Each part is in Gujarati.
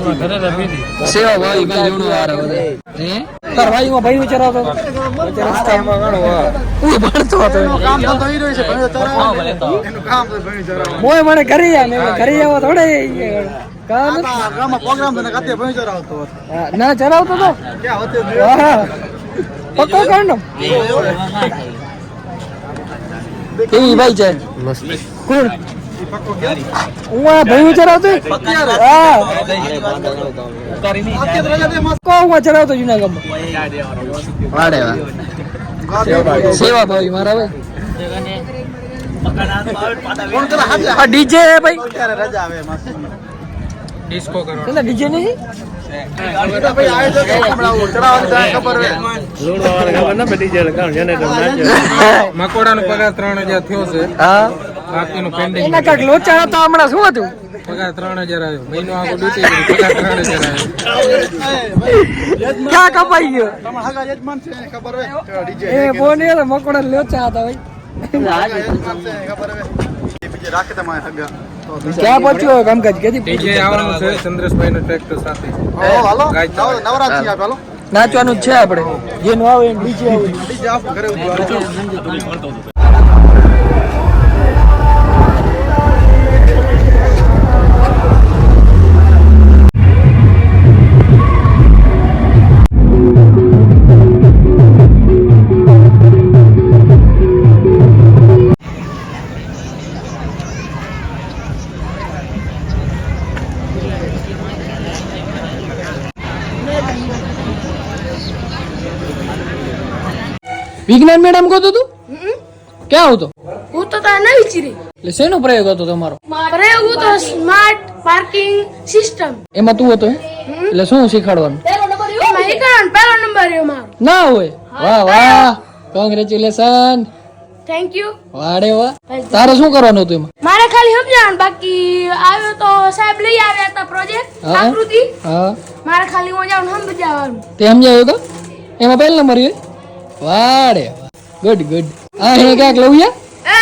સેવા ભાઈ ભાઈ જોડો હારે બધે. હે? તાર ભાઈ માં ભાઈ વિચારાતો હું ભણતો હતો મોય મને ઘરે જા ને ઘરે જાવ થોડે. કામ ના ચરાવતો તો? હા પક્કો કાંડો. કેવી ભાઈ છે? કોણ? આ ભાઈ ચરાવતો હા. વાડે સેવા ભાઈ મારા ભાઈ. આ ડીજે ભાઈ. ડિસ્કો કરો ડીજે નહીં? મકોડા નો પગાર ત્રણ હજાર થયો છે. હા. બાકીનું પેન્ડિંગ એના કાક લોચા હતા હમણાં શું હતું? પગાર ત્રણ હજાર આવ્યો. મહિનો આગળ ડૂટી ગયો. પગાર ત્રણ હજાર આવ્યો. ક્યાં કપાઈ ગયો? એ બોને તો મકોડા લોચા હતા ભાઈ. ક્યાં પહોંચ્યો કામકાજ? કેથી ડીજે આવવાનું છે ચંદ્રેશભાઈ નો ટ્રેક્ટર સાથે નાચવાનું છે આપણે. જેનું આવે એનું ડીજે આવે. વિજ્ઞાન મેડમ કહો તું? ક્યાં હતો હું તો તાર ન વિચારી. એટલે શેનો પ્રયોગ હતો તમારો? પ્રયોગ હતો સ્માર્ટ પાર્કિંગ સિસ્ટમ. એમાં તું હતો એટલે શું શીખવાડવાનું? પહેલો નંબર મારો ના હોય. વાહ વાહ. કોંગ્રેચ્યુલેશન થેન્ક યુ વાડે વાહ. તારે શું કરવાનું હતું એમાં? મારે ખાલી સમજાવવાનું બાકી આવ્યો તો સાહેબ લઈ આવ્યા હતા પ્રોજેક્ટ આકૃતિ. હા. મારે ખાલી હું જાઉં સમજાવવાનું. તે સમજાવ્યો તો? એમાં પહેલો નંબર હોય વાડે. ગુડ ગુડ આ હે ક્યાંક લઉં યા? એ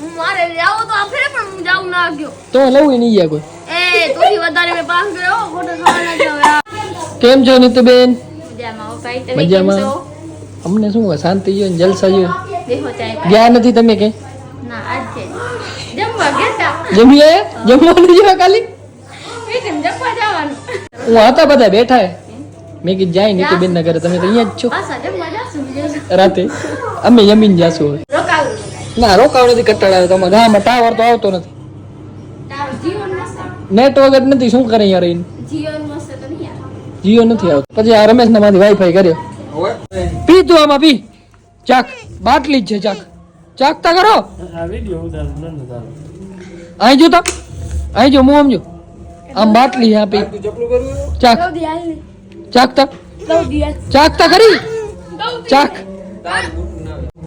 હું મારે લેવો તો આખરે પણ હું જાઉં ના ગયો. તો લઉં નહીં ગયા કોઈ. એ તોથી વધારે મે પાસ કર્યો. ખોટો સવાલ ના જાવ કેમ છો નીતુબેન? મજામાં હો તમે કેમ છો? અમને શું શાંતિ જો જલસા જો ગયા નથી તમે કે ના આજ છે. જમવા ગયા જમી આયા જમવાનું જેવા કાલી એ જમવા જવાનું? હું હતા બધા બેઠા હે. મેં કીધું જાય ને બેન ના ઘરે તમે તો અહીંયા જ છો. રાતે? અમે જમીન જાશું હવે. ના રોકાવ નથી કટાળા તમારા ગામમાં ટાવર તો આવતો નથી. તારું જીવન મસ્ત નેટ વગર નથી શું કરે યાર એને જીઓ નથી આવતો. પછી આ રમેશ ના માંથી વાઈફાઈ કર્યો પી તું આમાં પી. ચાક. બાટલી જ છે ચાક. ચાકતા કરો. અહીં જો તો. અહીં જો હું સમજો. આમ બાટલી હા પી. ચાક. ચાકતા? ચાકતા કરી ચાક.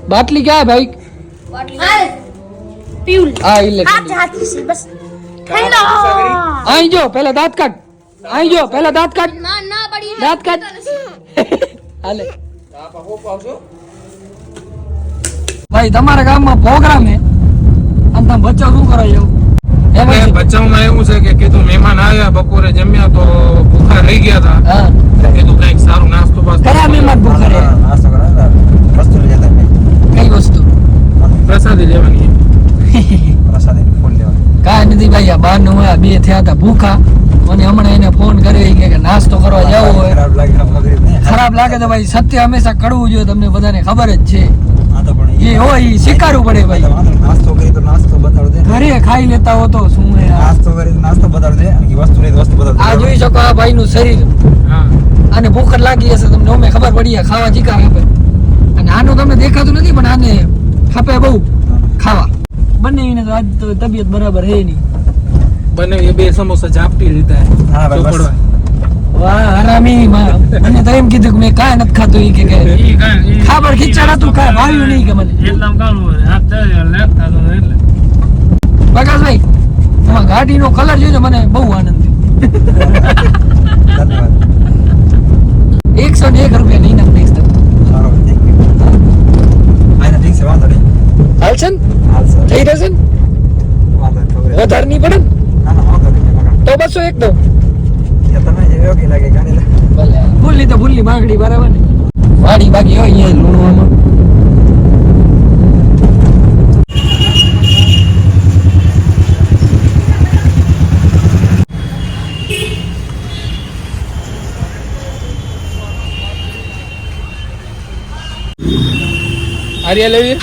બાટલી ક્યાં ભાઈ? જો દાંત કાઢ. અહીં જો પેલા દાંત કાઢ. દાંત કાઢ. હાલે. ભાઈ તમારા ગામમાં પ્રોગ્રામ હે અને તમે બચ્ચો શું કરો એવું એટલે એવું છે કે કીધું મહેમાન આવ્યા બપોરે જમ્યા તો ભૂખા રહી ગયા હતા. કીધું કંઈક સારું નાસ્તો બાસ્તો કયા મહેમાન ભૂખા રહે કઈ વસ્તુ? પ્રસાદી લેવાની. કાંઈ નથી ભાઈ આ બાર નવા બે થયા હતા ભૂખા. અને હમણાં એને ફોન કર્યો કે નાસ્તો કરવા જવો હોય. ખરાબ લાગે તો ભાઈ સત્ય હંમેશા કડવું જોઈએ તમને બધાને ખબર જ છે. એ હોય ઈ સ્વીકારવું પડે ભાઈ. નાસ્તો કરી તો નાસ્તો બતાડ દે. ઘરે ખાઈ લેતા હો તો શું હે નાસ્તો કરી તો નાસ્તો બતાડ દે અને વસ્તુ લઈ વસ્તુ બતાડ આ જોઈ શકો આ ભાઈ નું શરીર. હા. આને ભૂખ લાગી હશે તમને અમે ખબર પડી ખાવા જીકા આપે. અને આનું તમને દેખાતું નથી પણ આને ખપે બહુ. ખાવા. બંને એને તો આજ તો તબિયત બરાબર હે નહીં. બને એ બે સમોસા ઝાપટી લીધા હા ભાઈ. વાહ હરામી મને તો એમ કીધું કે મેં કાંઈ નથી ખાધું. ઈ કે કે ખાબર ખીચડ હતું કાંઈ ભાવ્યું નહીં કે મને. પ્રકાશભાઈ તમારા ગાડીનો કલર જોઈને મને બહુ આનંદ થયો. એકસો ને એક રૂપિયા નહીં નાખ. થઈ રહેશે. વધારે નહીં પડે. તો બસો એક દઉં. બાંગડી બરાબર ને? વાડી બાકી હોય અહીંયા લુણવામાં. આર્યા લેવી?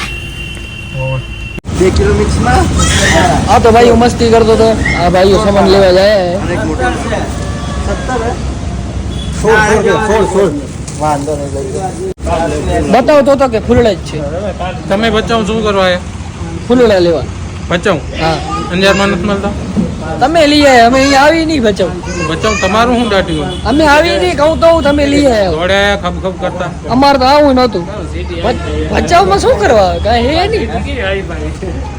બે કિલો મિક્સમાં આ તો ભાઈઓ મસ્તી કરતો હતો આ ભાઈ સામાન લેવા જાય. બતાવતો હતો કે ફૂલડા જ છે. તમે બચાવ શું કરવા ફૂલડા લેવા. બચાવ? હા. અંજારમાં નથી મળતા? તમે લઈ આવ્યા અમે અહીંયા આવી નહીં બચાવ. બચાવ તમારું શું દાટ્યું અમે આવી નહીં કહું તો તમે લઈ આવ્યા દોડે આયા ખબ ખબ કરતા. અમારે તો આવું નહોતું બચાવમાં શું કરવા? કાંઈ હે નહીં.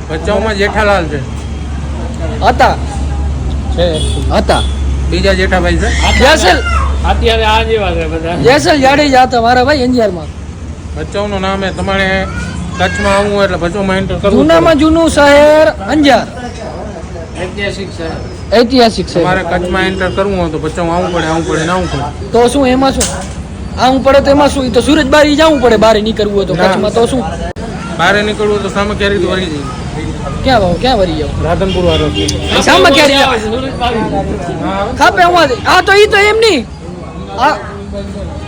બચાવમાં જેઠાલાલ છે. હતા. છે. હતા. બીજા જેઠાભાઈ છે. જેસલ અત્યારે આ જેવા છે બધા. જેસલ જાડેજા મારા ભાઈ અંજારમાં. બચાવનું નામ એ તમારે કચ્છમાં આવવું હોય એટલે બચાવમાં એન્ટર કરવું. જૂનામાં જૂનું શહેર અંજાર. ઐતિહાસિક છે ઐતિહાસિક છે તમારે કચ્છમાં એન્ટર કરવું હોય તો બચાવ આવવું પડે આવવું પડે ને આવવું પડે. તો શું એમાં શું? આવું પડે તો એમાં શું? ઈ તો સુરત બારી જવું પડે બારે નીકળવું હોય તો. કચ્છમાં તો શું? બારે નીકળવું તો સામે ક્યારેક વળી જાય ક્યાં ભાવ ક્યાં વરી જાવ રાધનપુર વાળો સામે ક્યાં જાવ ખાપે હું આ તો ઈ તો એમ નહીં. આ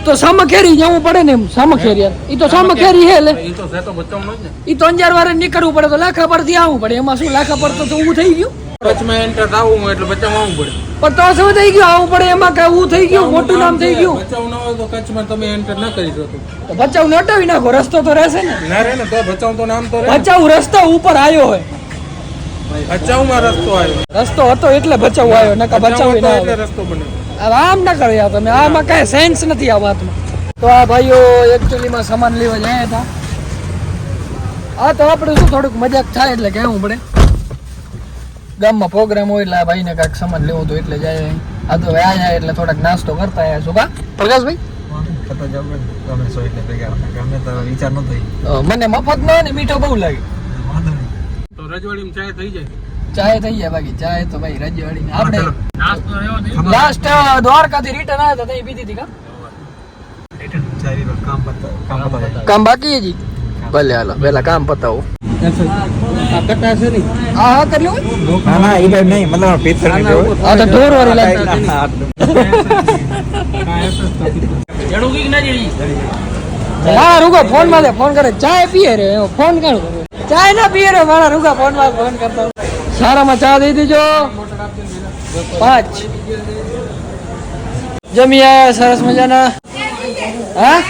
તો સામખેરી જવું પડે ને એમ સામખેરી. ઈ તો સામખેરી હે લે. એ તો છે તો બચાવનો જ ને. ઈ તો અંજાર વારે નીકળવું પડે તો લાખા પરથી આવવું પડે. એમાં શું લાખા પર તો ઊભું થઈ ગયું? કચ્છમાં એન્ટર થવું હોય એટલે બચાવ આવવું પડે. પણ તો શું થઈ ગયું? આવું પડે એમાં ઊભું થઈ ગયું? મોટું નામ થઈ ગયું? બચાવ ન હોય તો કચ્છમાં તમે એન્ટર ના કરી શકો. તો બચાવ નટાવી નાખો રસ્તો તો રહેશે ને. ના રહે ને તો બચાવ તો નામ તો રહે બચાવ રસ્તો ઉપર આવ્યો હોય. બચાવમાં રસ્તો આવ્યો. રસ્તો હતો એટલે બચાવ આવ્યો નકા બચાવ ના એટલે રસ્તો બન્યો. આમ ના કરો યાર તમે આમાં કઈ સેન્સ નથી આ વાતમાં. તો આ ભાઈઓ એકચ્યુઅલીમાં સામાન લેવા જાય હતા. આ તો આપણે શું થોડુંક મજાક થાય એટલે કહેવું પડે. ગામમાં પ્રોગ્રામ હોય એટલે ભાઈને કાંઈક સામાન લેવો તો એટલે જાય. આ તો આ જાય એટલે થોડાક નાસ્તો કરતા આવ્યા શું કા? પ્રકાશભાઈ? મને મફત ના ને મીઠો બહુ લાગે. તો ચાય થઈ જાય. ચાય થઈ જાય બાકી. ચાય તો ભાઈ રજવાડી આપણે. લાસ્ટ દ્વારકાથી રિટર્ન આવ્યા હતા ત્યાં પીધી હતી કા? કામ પતા કામ પતા કામ બાકી હજી? ભલે હાલો. પેલા કામ પતાવો. કટા છે ને હા હા કર્યું હોય? ના ના એ ભાઈ નહીં મતલબ પીતરની જોવે આ તો ઢોર વાળી લાઈન જડું કંઈક ના જેવી હા. રૂગો ફોનમાં દે ફોન કરે. ચાય પીએ રે ફોન કર. ચાય ના પીએ રે મારા રૂગા ફોનમાં ફોન કરતા સારામાં ચા દઈ દેજો. પાંચ. જમી આયા સરસ મજાના. હા?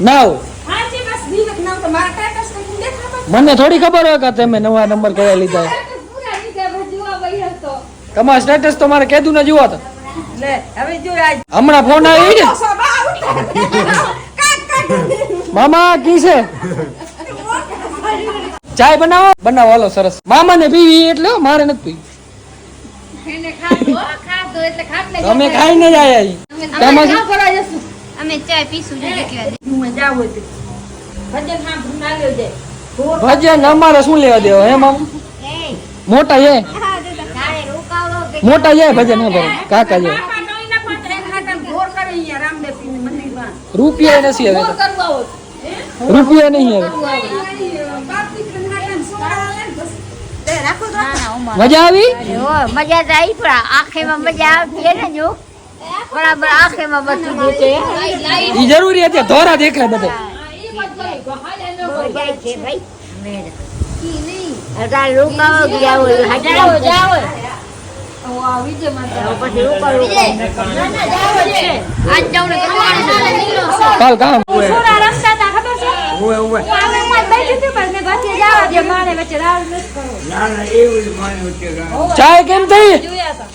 નાવ. મને થોડી ખબર હોય કે તમે નવા નંબર કયા લીધા. તમારા સ્ટેટસ તો મારે કીધું ને જુઓ તો હમણાં ફોન આવી ને? મામા કી છે? ચાય બનાવો? બનાવો હાલો સરસ. મામા ને પીવી એટલે મારે નથી પીવી. અમે ખાઈને જ છે? અમે ચાય પીશું મજા કેટલા દે ભજીયા અમારે શું લેવા દેવો હે મામ? મોટા કે મોટા છે ભજન હે ભાઈ કાકા છે રૂપિયા નથી હવે. રૂપિયા નહીં હવે. મજા આવી? મજા તો આવી પણ આંખેમાં મજા આવતી હે ને જો. બરાબર આંખેમાં બધું જોતે ઈ જરૂરી હતી ધોરા દેખાય બધા. જાય છે ભાઈ અતાર રોકાવો કે જાઓ જાઓ જાઓ ને કાલ કામ થોડા રસ્તા હતા ખબર છે ઓવે ઓવે આવે એમ બેઠી હતી પણ મેં ઘરથી જવા દે મારે વચ્ચે રાહ નથી કરવો. ચાય કેમ થઈ જોયા હતા.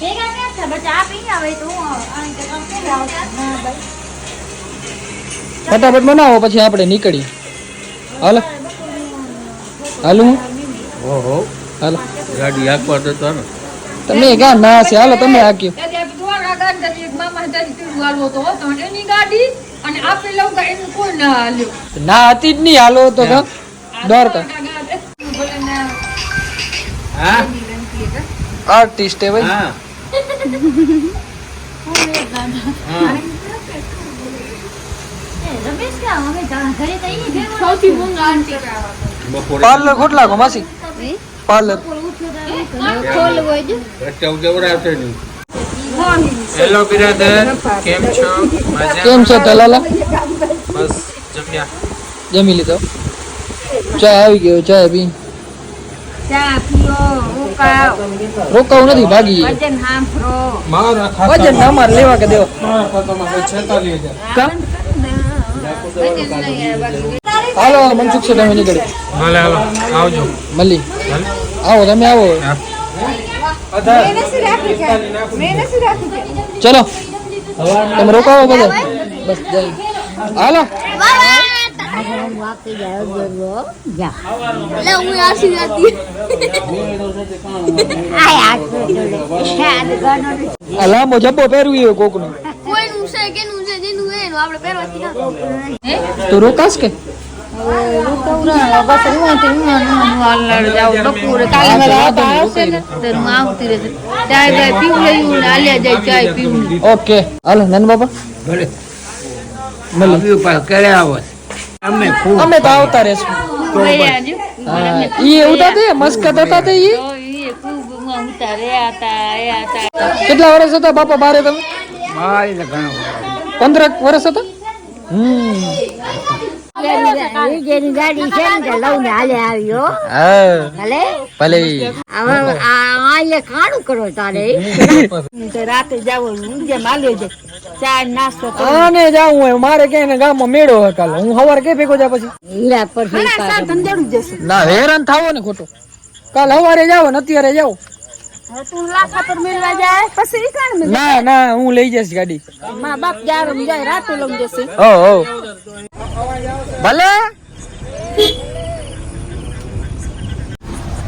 ભેગા ક્યાં છે બચ્ચા આ પીને આવે તો આ કે કામ કે આવતા? ના, ભાઈ. ફટાફટ બનાવો પછી આપણે નીકળી. હાલો. હાલો. હું ઓહો. હાલો. ગાડી આખવા દેતો ને. તમે ક્યાં ના છે? હાલો તમે આક્યો ના. હતી જ નહીં હાલો તો ડર હા? આર્ટિસ્ટ હે. ભાઈ હા રમેશ ક્યાં અમે ઘરે તો અહીં ભેગો સૌથી મોંઘા આંટી પાર્લર ખોટલા કો માસી? પાર્લર. હેલો બિરાદર. કેમ છો? કેમ છે ટલાલા બસ જમ્યા. જમી લીધો? ચા આવી ગયો ચા પી. ચા પીઓ ઉકાળો રોકાવું નથી ભાગી વજન અમારે લેવા કે દેવા? ખાતામાં હાલો મનસુખ છે તમે નીકળી. ભલે હાલો આવજો. મળી આવો તમે આવો. ચલો તમે રોકાવો બધા. બસ જઈ હાલો. આ લાંબો જબ્બો પહેરવી હોય કોકનો. કોઈનું છે કેનું છે જેનું હે એનું આપણે પહેરવાથી ના તો રોકાશ કે ઓકે હાલો નાન બાબા મળી અમે અમે તો આવતા રહેશું હા ઈ ઉતા તે મસ્કત હતા તે ઈ કેટલા વર્ષ હતા બાપા બારે તમે પંદર વર્ષ હતા? હમ. મારે ક્યાંય ને ગામમાં મેળો હોય કાલે. હું સવારે કે ભેગો જા પછી ના હેરાન થાવો ને ખોટો. કાલ સવારે જાવ ને અત્યારે જાવ ના ના હું લઈ જઈશ ગાડી. મા બાપ જાય રાતે લઈ જશે. ઓ ઓ ભલે?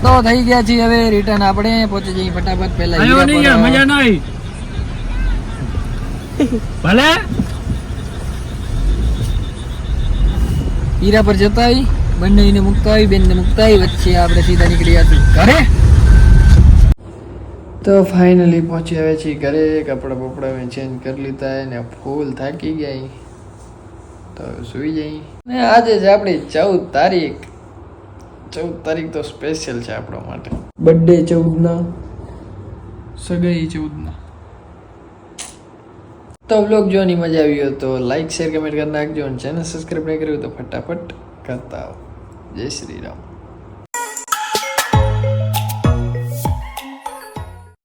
તો થઈ ગયા છીએ હવે રિટર્ન આપણે પહોંચી જઈએ ફટાફટ પહેલા આયો નહીં. મજા નહીં. ભલે? હીરા પર જતા આવી બંને મુકતા આવી બેનને મુકતા આવી વચ્ચે આપણે સીધા નીકળી હતી ઘરે? તો ફાઇનલી પહોંચી આવે છે ઘરે, કપડાં બપડા મેં ચેન્જ કરી લીધા ને ફૂલ થાકી ગયા તો સુઈ જઈ ને આજે છે આપણી ચૌદ તારીખ. ચૌદ તારીખ તો સ્પેશિયલ છે આપણા માટે. બર્થડે ચૌદના, સગાઈ ચૌદના. તો બ્લોગ જોવાની મજા આવી હોય તો લાઈક શેર કમેન્ટ કરી નાખજો અને ચેનલ સબસ્ક્રાઈબ નહીં કર્યું તો ફટાફટ કરતા આવો. જય શ્રી રામ.